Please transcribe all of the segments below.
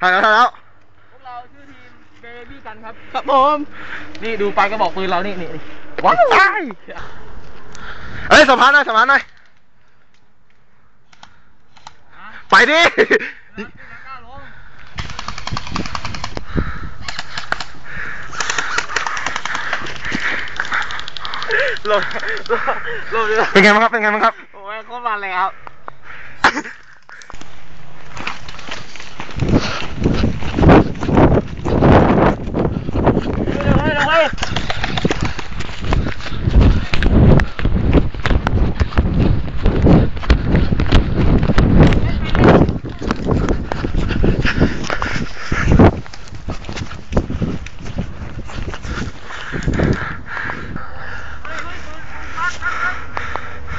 ถ่ายแล้วถ่ายแล้ว พวกเราชื่อทีมเบบี้กันครับ ครับผม นี่ดูปลายกระบอกปืนเรานี่นี่นี่ว้ายเอ้ยสัมภาษณ์หน่อยสัมภาษณ์หน่อย ไปดิลงลงลงเลยเป็นไงบ้างครับ เป็นไงบ้างครับ โอ้ยโคตรมันเลยครับ เฮ้ยเฮ้ย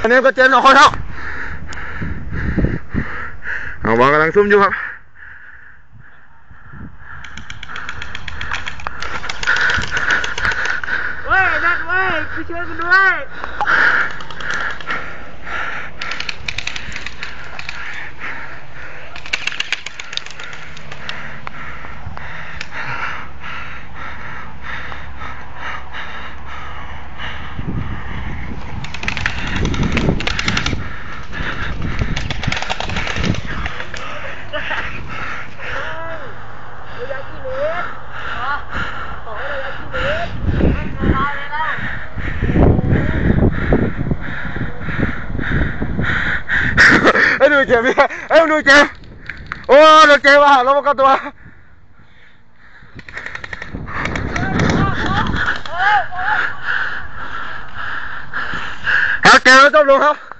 อันนี้ก็เจนเอาคนเท่าเอาวากำลังซุ่มอยู่ครับเว้ยนั่นเว้ยไปช่วยกันด้วย เอ้ยดูเจ็บพี่เอ้ยดูเจ็บโอ้ดูเจ็บ